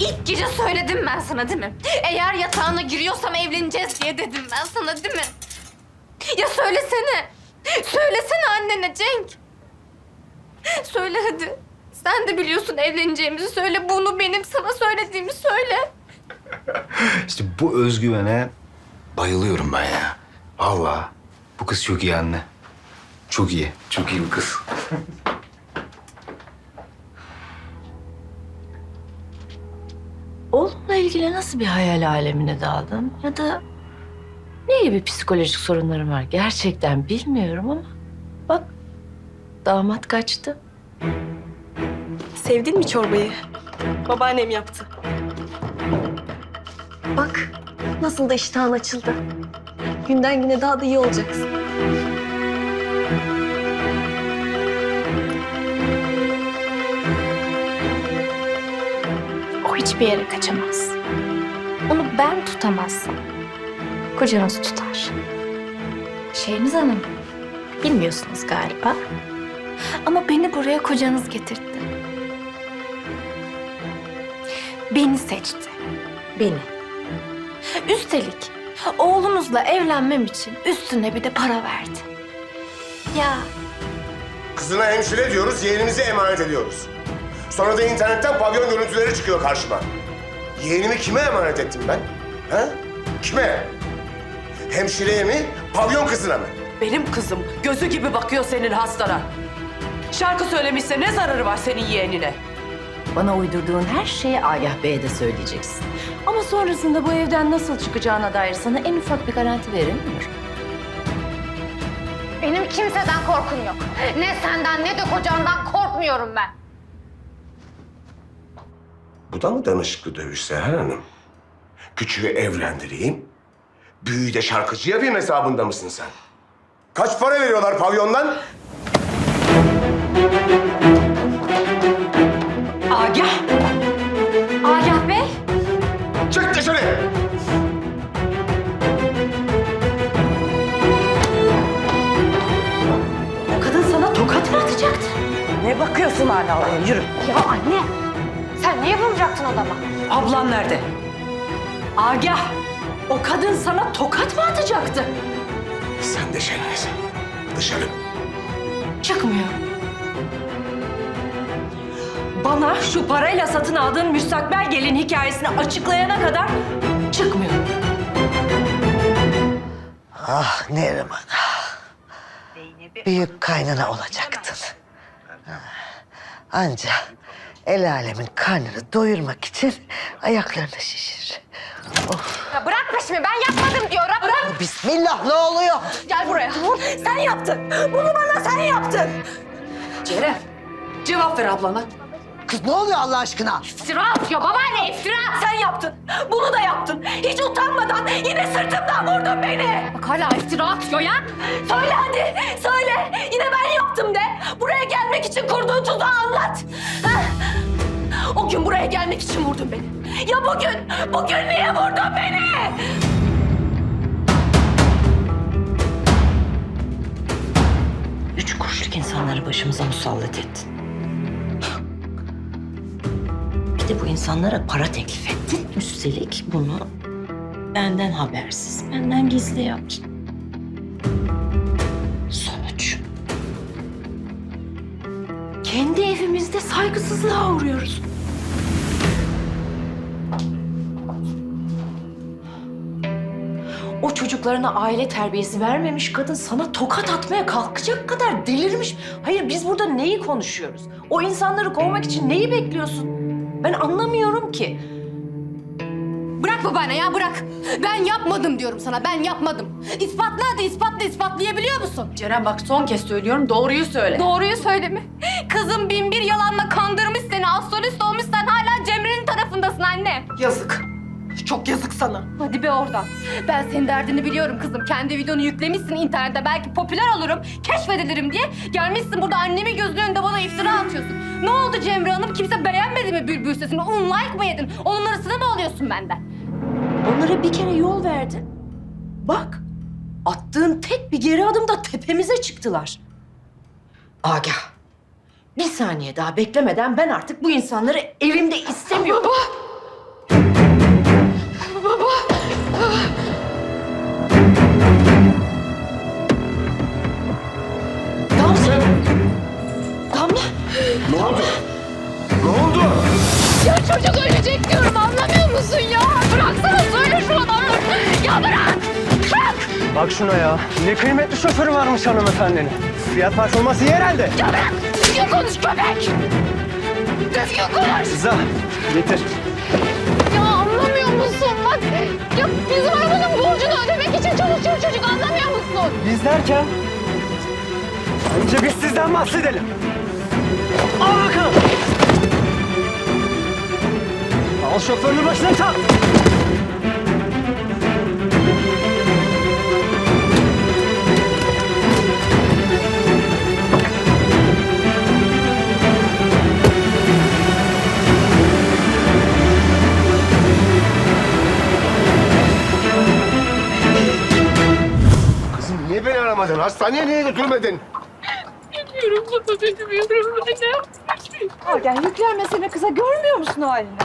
İlk gece söyledim ben sana değil mi? Eğer yatağına giriyorsam evleneceğiz diye dedim ben sana değil mi? Ya söylesene. Söylesene annene Cenk. Söyle hadi. Sen de biliyorsun evleneceğimizi söyle. Bunu benim sana söylediğimi söyle. İşte bu özgüvene bayılıyorum ben ya. Vallahi bu kız çok iyi anne. Çok iyi. Çok iyi bir kız. Oğlumla ilgili nasıl bir hayal alemine daldın? Ya da ne gibi psikolojik sorunların var? Gerçekten bilmiyorum ama bak damat kaçtı. Sevdin mi çorbayı? Babaannem yaptı. Bak nasıl da iştahın açıldı. Günden güne daha da iyi olacaksın. Hiçbir yere kaçamaz. Onu ben tutamazsam kocanız tutar. Şehriz Hanım, bilmiyorsunuz galiba. Ama beni buraya kocanız getirtti. Beni seçti. Beni. Üstelik oğlunuzla evlenmem için üstüne bir de para verdi. Ya Kızına hemşire diyoruz, yeğenimizi emanet ediyoruz. Sonra da internetten pavyon görüntüleri çıkıyor karşıma. Yeğenimi kime emanet ettim ben? Ha? Kime? Hemşireye mi, pavyon kızına mı? Benim kızım gözü gibi bakıyor senin hastana. Şarkı söylemişse ne zararı var senin yeğenine? Bana uydurduğun her şeyi Agah Bey'e de söyleyeceksin. Ama sonrasında bu evden nasıl çıkacağına dair sana en ufak bir garanti veremiyorum. benim kimseden korkum yok. Ne senden ne de kocandan korkmuyorum ben. Bu da mı danışıklı dövüş Seher Hanım? Küçüğü evlendireyim, büyüğü de şarkıcı yapayım hesabında mısın sen? Kaç para veriyorlar pavyondan? Agah! Agah Bey. Çık dışarı! O kadın sana tokat mı atacaktı? Ne bakıyorsun hala oraya? Yürü. Ya anne, vuracaktın adama? Ablan nerede? Agah! O kadın sana tokat mı atacaktı? Sen de Şeniz. Dışarı. Çıkmıyor. Bana şu parayla satın aldığın müstakbel gelin hikayesini açıklayana kadar çıkmıyor. Ah Neriman. ah. Büyük kaynana olacaktın. Anca el alemin karnını doyurmak için ayaklarını şişir. Ya bırak peşimi, ben yapmadım diyorum. Bırak. Bismillah ne oluyor? Gel buraya. Sen yaptın. Bunu bana sen yaptın. Ceren, cevap ver ablana. Kız ne oluyor Allah aşkına? İftira atıyor babaanne, iftira. Sen yaptın. Bunu da yaptın. Hiç utanmadan yine sırtımdan vurdun beni. Bak hala iftira atıyor ya. Söyle hadi. Söyle. Yine ben yaptım de. Buraya gelmek için kurduğun tuzağı anlat. Ha? O gün buraya gelmek için vurdun beni. Ya bugün? Bugün niye vurdun beni? Üç kuruşluk insanları başımıza musallat ettin. De bu insanlara para teklif ettin. Üstelik bunu benden habersiz, benden gizli yaptın. Sonuç. Kendi evimizde saygısızlığa uğruyoruz. O çocuklarına aile terbiyesi vermemiş kadın sana tokat atmaya kalkacak kadar delirmiş. Hayır biz burada neyi konuşuyoruz? O insanları kovmak için neyi bekliyorsun? Ben anlamıyorum ki. Bırak babaanne ya bırak. Ben yapmadım diyorum sana, ben yapmadım. İspatla hadi ispatla, ispatlayabiliyor musun? Ceren bak son kez söylüyorum doğruyu söyle. Doğruyu söyle mi? Kızım bin bir yalanla kandırmış seni. Astrolist olmuş sen hala Cemre'nin tarafındasın anne. Yazık. Çok yazık sana. Hadi be oradan. Ben senin derdini biliyorum kızım. Kendi videonu yüklemişsin internete. Belki popüler olurum, keşfedilirim diye. Gelmişsin burada annemi gözünün önünde bana iftira atıyorsun. Ne oldu Cemre Hanım? Kimse beğenmedi mi bülbül sesini? Un like mı yedin? Onun numarasını mı alıyorsun benden? Onlara bir kere yol verdin. Bak, attığın tek bir geri adımda tepemize çıktılar. Agah, bir saniye daha beklemeden ben artık bu insanları evimde istemiyorum. Baba. Gamze. Gamze. Ne oldu? Ne oldu? Ya çocuk ölecek diyorum anlamıyor musun ya? Bıraksana söyle şunu bana. Ya bırak. Bırak. Bak şuna ya. Ne kıymetli şoförü varmış hanımefendinin. Fiyat performansı iyi herhalde. Ya bırak. Düzgün konuş köpek. Düzgün konuş. Rıza getir ya bizim borcunu ödemek için çalışıyor çocuk anlamıyor musun? Biz derken? Önce biz sizden bahsedelim. Al bakalım. Al şoförünü başına çal. Niye aramadın? Hastaneye niye götürmedin? Agah yüklenmesene kıza görmüyor musun halini?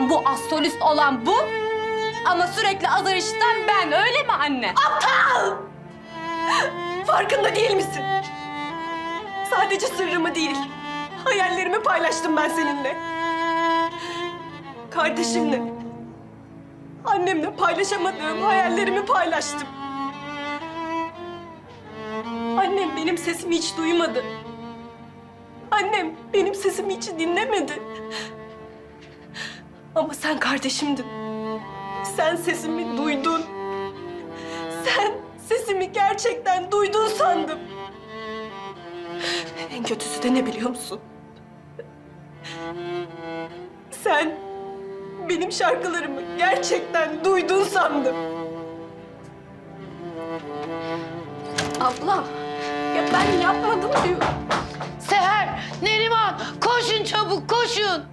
Olan bu, astrolist olan bu. Ama sürekli azar işiten ben, öyle mi anne? Aptal! Farkında değil misin? Sadece sırrımı değil, hayallerimi paylaştım ben seninle. Kardeşimle, annemle paylaşamadığım hayallerimi paylaştım. Annem benim sesimi hiç duymadı. Annem benim sesimi hiç dinlemedi. Ama sen kardeşimdin. Sen sesimi duydun. Sen sesimi gerçekten duydun sandım. En kötüsü de ne biliyor musun? Sen benim şarkılarımı gerçekten duydun sandım. Abla, ya ben yapmadım diyor. Seher, Neriman koşun çabuk koşun.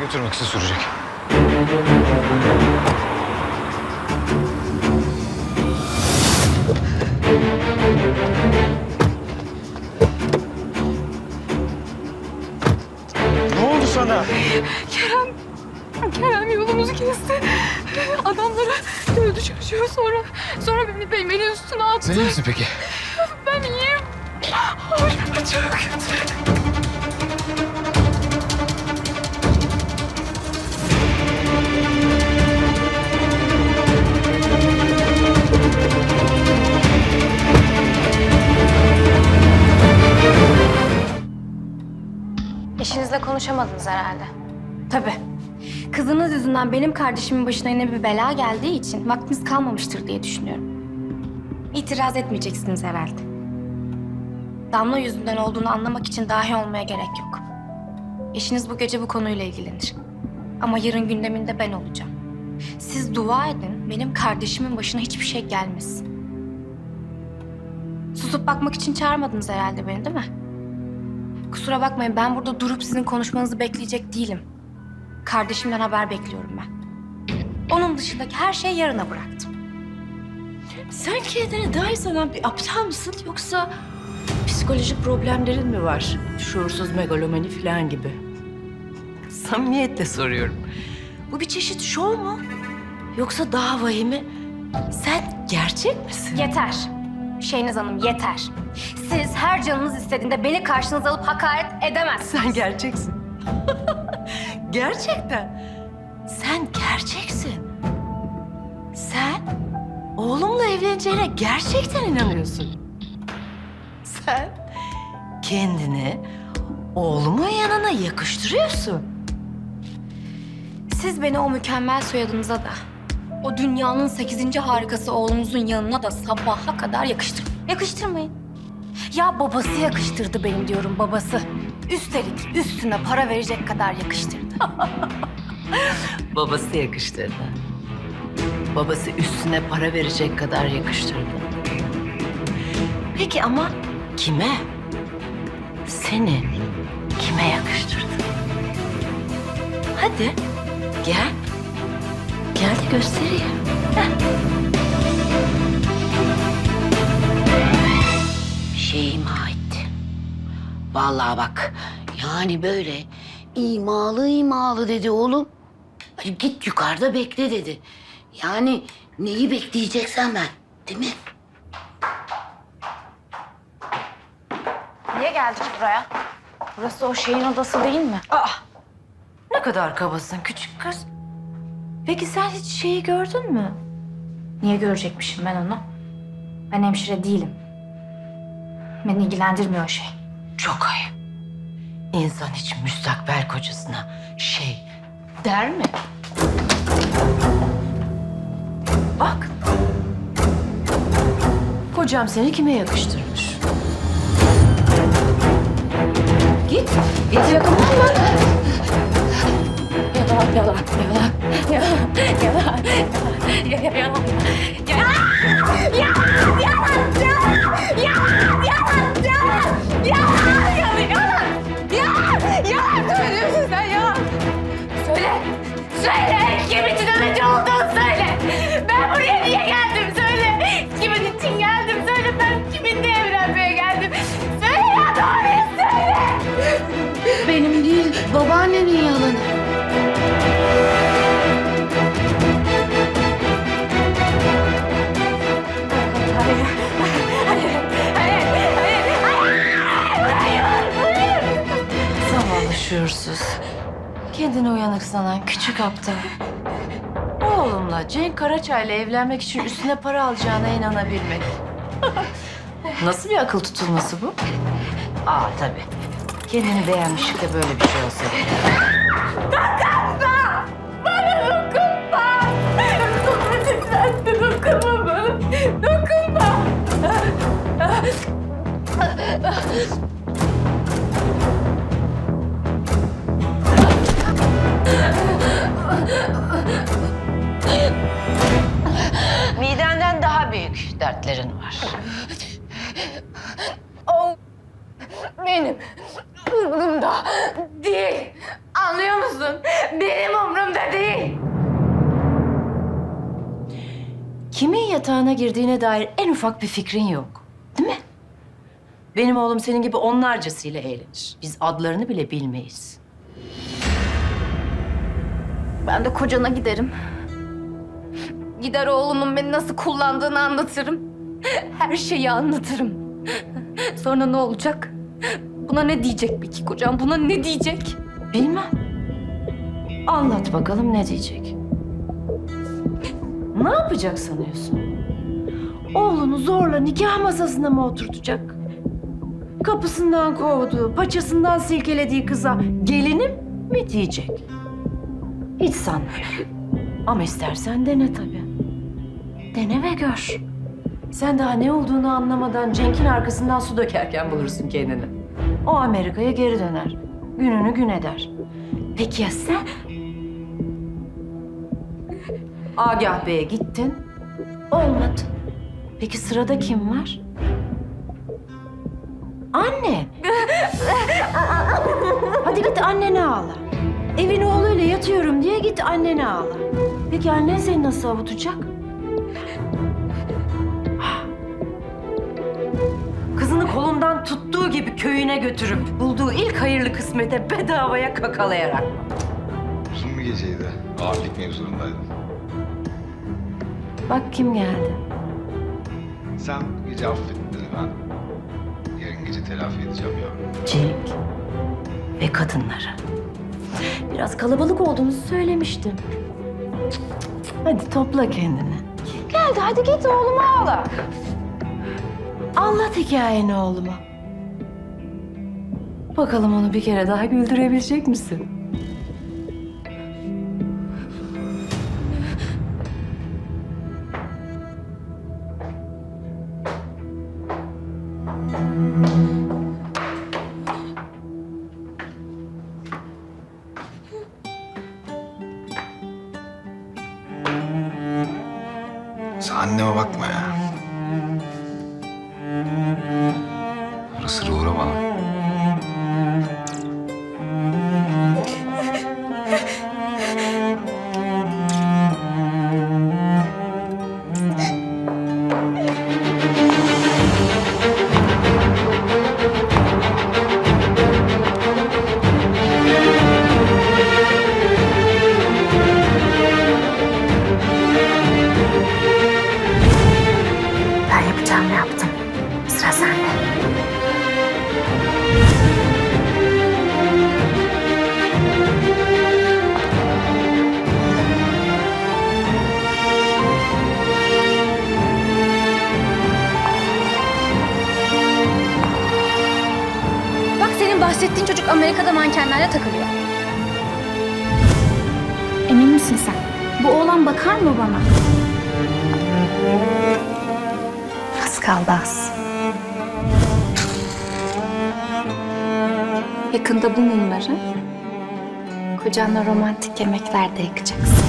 Götürmek kısa sürecek. Ne oldu sana? Kerem yolumuzu kesti. Adamları dövdü çocuğu sonra sonra beni beni üstüne attı. Sen iyi misin peki? Ben iyiyim. Ay, çok kötü. Eşinizle konuşamadınız herhalde. Tabii. Kızınız yüzünden benim kardeşimin başına yine bir bela geldiği için vaktimiz kalmamıştır diye düşünüyorum. İtiraz etmeyeceksiniz herhalde. Damla yüzünden olduğunu anlamak için dahi olmaya gerek yok. Eşiniz bu gece bu konuyla ilgilenir. Ama yarın gündeminde ben olacağım. Siz dua edin, benim kardeşimin başına hiçbir şey gelmesin. Susup bakmak için çağırmadınız herhalde beni değil mi? Kusura bakmayın ben burada durup sizin konuşmanızı bekleyecek değilim. Kardeşimden haber bekliyorum ben. Onun dışındaki her şeyi yarına bıraktım. Sen kendine dair sanan bir aptal mısın yoksa psikolojik problemlerin mi var? Şuursuz megalomani falan gibi. Samimiyetle soruyorum. Bu bir çeşit şov mu? Yoksa daha vahimi? Sen gerçek misin? Yeter. Şeyiniz Hanım yeter. Siz her canınız istediğinde beni karşınıza alıp hakaret edemezsiniz. Sen gerçeksin. Gerçekten. Sen gerçeksin. Sen oğlumla evleneceğine gerçekten inanıyorsun. Sen kendini oğlumun yanına yakıştırıyorsun. Siz beni o mükemmel soyadınıza da, o dünyanın sekizinci harikası oğlunuzun yanına da sabaha kadar yakıştırın. Yakıştırmayın. Ya babası yakıştırdı benim diyorum babası. Üstelik üstüne para verecek kadar yakıştırdı. Babası yakıştırdı. Babası üstüne para verecek kadar yakıştırdı. Peki ama kime? Seni kime yakıştırdı? Hadi gel. Gel de göstereyim. Şey ima etti. Vallahi bak yani böyle imalı imalı dedi oğlum. Ay git yukarıda bekle dedi. Yani neyi bekleyeceksen ben değil mi? Niye geldik buraya? Burası o şeyin odası değil mi? Ne kadar kabasın küçük kız. Peki sen hiç şeyi gördün mü? Niye görecekmişim ben onu? Ben hemşire değilim. Beni ilgilendirmiyor o şey. Çok ayıp. İnsan hiç müstakbel kocasına şey der mi? Bak. Kocam seni kime yakıştırmış? Git. Git. Yalan, yalan, yalan, yalan, yalan, yalan, yalan, Söyle, söyle. Kim için aracı olduğunu söyle. Ben buraya niye geldim söyle. Kimin için geldim söyle. Ben kiminle evlenmeye geldim. Söyle ya doğruyu söyle. Benim değil babaannenin yalanı. Zavallı şuursuz. Kendini uyanık sanan küçük aptal. Oğlumla Cenk Karaçay'la evlenmek için üstüne para alacağına inanabilmek. Nasıl bir akıl tutulması bu? Aa tabii. Kendini beğenmişlik de böyle bir şey olsa. Lütfen dokunma bana. Dokunma. Midenden daha büyük dertlerin var. O benim umurumda değil. Anlıyor musun? Benim umurumda değil. Kimin yatağına girdiğine dair en ufak bir fikrin yok. Değil mi? Benim oğlum senin gibi onlarcasıyla eğlenir. Biz adlarını bile bilmeyiz. Ben de kocana giderim. Gider oğlumun beni nasıl kullandığını anlatırım. Her şeyi anlatırım. Sonra ne olacak? Buna ne diyecek peki kocam? Buna ne diyecek? Bilmem. Anlat bakalım ne diyecek. Ne yapacak sanıyorsun? Oğlunu zorla nikah masasına mı oturtacak? Kapısından kovduğu, paçasından silkelediği kıza gelinim mi diyecek? Hiç sanmıyorum. Ama istersen dene tabii. Dene ve gör. Sen daha ne olduğunu anlamadan Cenk'in arkasından su dökerken bulursun kendini. O Amerika'ya geri döner. Gününü gün eder. Peki ya sen? Agah Bey'e gittin. Olmadı. Peki sırada kim var? Anne. Hadi git annene ağla. Evin oğluyla yatıyorum diye git annene ağla. Peki annen seni nasıl avutacak? Kızını kolundan tuttuğu gibi köyüne götürüp bulduğu ilk hayırlı kısmete bedavaya kakalayarak. Uzun bir geceydi. Ağırlık mevzurundaydın. Bak kim geldi. Sen bu gece affettin ben. Yarın gece telafi edeceğim ya. Cenk ve kadınları. Biraz kalabalık olduğunuzu söylemiştim. Hadi topla kendini. Geldi hadi git oğluma ağla. Anlat hikayeni oğluma. Bakalım onu bir kere daha güldürebilecek misin? Anneme bakma ya. Bakar mı bana? Az kaldı az. Yakında bu mumları kocanla romantik yemeklerde yakacaksın.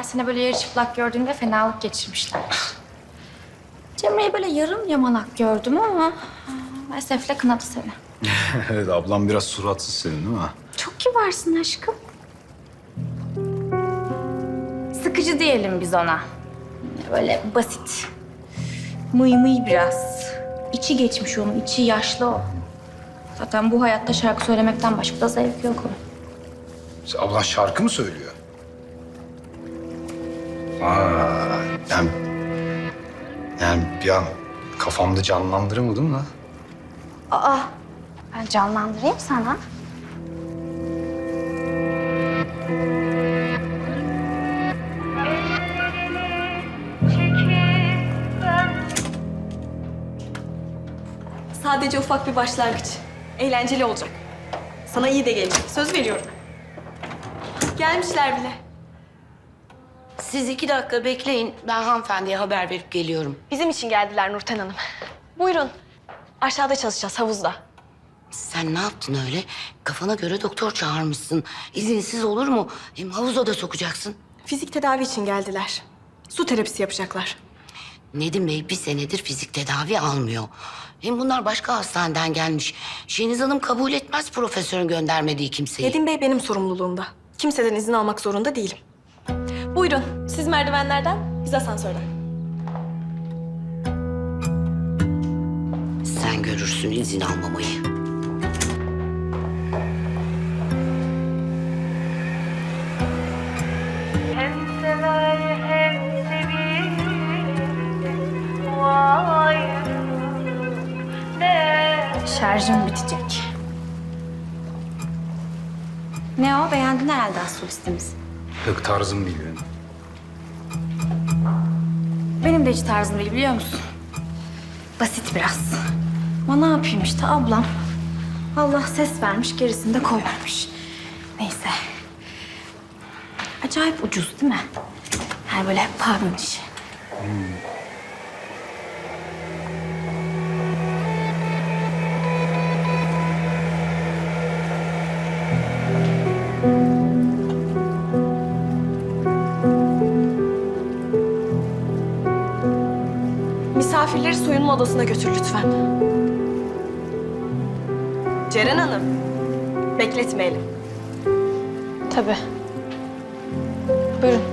Sabah annemler seni böyle yarı çıplak gördüğünde fenalık geçirmişler. Cemre'yi böyle yarım yamalak gördüm ama Esef'le kınadı seni. evet ablam biraz suratsız senin değil mi? Çok kibarsın aşkım. Sıkıcı diyelim biz ona. Böyle basit. Mıy mıy biraz. İçi geçmiş onun, içi yaşlı o. Zaten bu hayatta şarkı söylemekten başka da zevk yok onun. Ablan şarkı mı söylüyor? Aa, yani, yani bir an kafamda canlandıramadım da. Aa, ben canlandırayım sana. Sadece ufak bir başlangıç. Eğlenceli olacak. Sana iyi de gelecek. Söz veriyorum. Gelmişler bile. Siz iki dakika bekleyin. Ben hanımefendiye haber verip geliyorum. Bizim için geldiler Nurten Hanım. Buyurun. Aşağıda çalışacağız havuzda. Sen ne yaptın öyle? Kafana göre doktor çağırmışsın. İzinsiz olur mu? Hem havuza da sokacaksın. Fizik tedavi için geldiler. Su terapisi yapacaklar. Nedim Bey bir senedir fizik tedavi almıyor. Hem bunlar başka hastaneden gelmiş. Şeniz Hanım kabul etmez profesörün göndermediği kimseyi. Nedim Bey benim sorumluluğumda. Kimseden izin almak zorunda değilim. Buyurun. Siz merdivenlerden, biz asansörden. Sen görürsün izin almamayı. Şarjım bitecek. Ne o? Beğendin herhalde astrolistimizi. Pek tarzım değil benim. De hiç tarzım değil biliyor musun? Basit biraz. Ama ne yapayım işte ablam. Allah ses vermiş gerisini de koyvermiş. Neyse. Acayip ucuz değil mi? Her böyle pavyon işi. Odasına götür lütfen. Ceren Hanım, bekletmeyelim. Tabii. Buyurun.